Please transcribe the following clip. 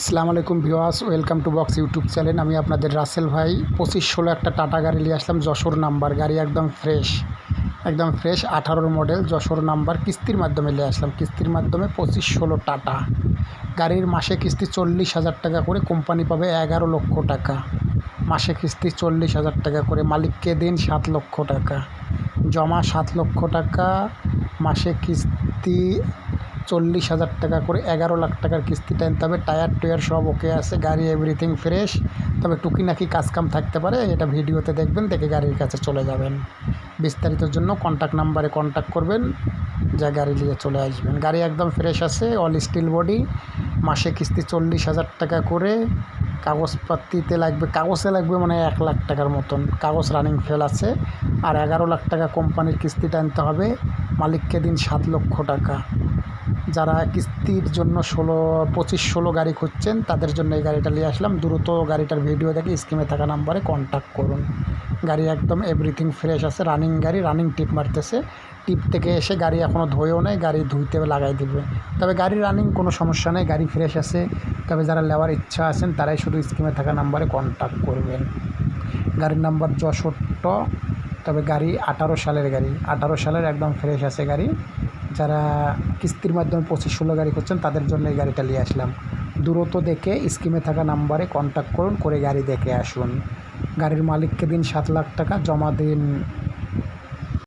আসসালামু আলাইকুম viewers welcome to box YouTube channel. আমি আপনাদের রাসেল ভাই, পঁচিশ ষোলো একটা টাটা গাড়ি নিয়ে আসলাম, যশোর নাম্বার। গাড়ি একদম ফ্রেশ একদম ফ্রেশ আঠারোর মডেল যশোর নাম্বার। কিস্তির মাধ্যমে নিয়ে আসলাম। কিস্তির মাধ্যমে পঁচিশ ষোলো টাটা। গাড়ির মাসে কিস্তি চল্লিশ হাজার টাকা করে, কোম্পানি পাবে এগারো লক্ষ টাকা। মাসে কিস্তি চল্লিশ হাজার টাকা করে, মালিককে দিন সাত লক্ষ টাকা। জমা সাত লক্ষ টাকা, মাসে কিস্তি চল্লিশ হাজার টাকা করে এগারো লাখ টাকার কিস্তি টানতে হবে টায়ার টুয়ার সব ওকে আছে, গাড়ি এভরিথিং ফ্রেশ তবে টুকি টুকিনাকি কাজকাম থাকতে পারে, এটা ভিডিওতে দেখবেন, দেখে গাড়ির কাছে চলে যাবেন। বিস্তারিতর জন্য কন্ট্যাক্ট নাম্বারে কন্ট্যাক্ট করবেন, যা গাড়ি নিয়ে চলে আসবেন। গাড়ি একদম ফ্রেশ আছে অল স্টিল বডি মাসে কিস্তি চল্লিশ হাজার টাকা করে কাগজপাতিতে লাগবে, কাগজে লাগবে মানে এক লাখ টাকার মতন। কাগজ রানিং ফেল আছে, আর এগারো লাখ টাকা কোম্পানির কিস্তি টানতে হবে, মালিককে দিন সাত লক্ষ টাকা। যারা কিস্তির জন্য ষোলো, পঁচিশ, ষোলো গাড়ি খুঁজছেন, তাদের জন্য এই গাড়িটা নিয়ে আসলাম। দ্রুত গাড়িটার ভিডিও দেখে স্কিমে থাকা নাম্বারে কন্ট্যাক্ট করুন। গাড়ি একদম এভরিথিং ফ্রেশ আছে রানিং গাড়ি রানিং টিপ মারতেছে। টিপ থেকে এসে গাড়ি এখনও ধুয়েও নেই, গাড়ি ধুইতে লাগাই দিবে। তবে গাড়ি রানিং কোনো সমস্যা নেই, গাড়ি ফ্রেশ আছে। তবে যারা নেওয়ার ইচ্ছা আছেন, তারাই শুধু স্কিমে থাকা নাম্বারে কন্ট্যাক্ট করবেন। গাড়ির নাম্বার যশোর ট তবে গাড়ি আঠারো সালের গাড়ি। আঠারো সালের একদম ফ্রেশ আছে গাড়ি। যারা কিস্তির মাধ্যমে পঁচিশ ষোলো গাড়ি করছেন, তাদের জন্য এই গাড়িটা নিয়ে আসলাম। দূরত্ব দেখে স্কিমে থাকা নাম্বারে কন্ট্যাক্ট করুন, করে গাড়ি দেখে আসুন। গাড়ির মালিককে দিন সাত লাখ টাকা, জমা দিন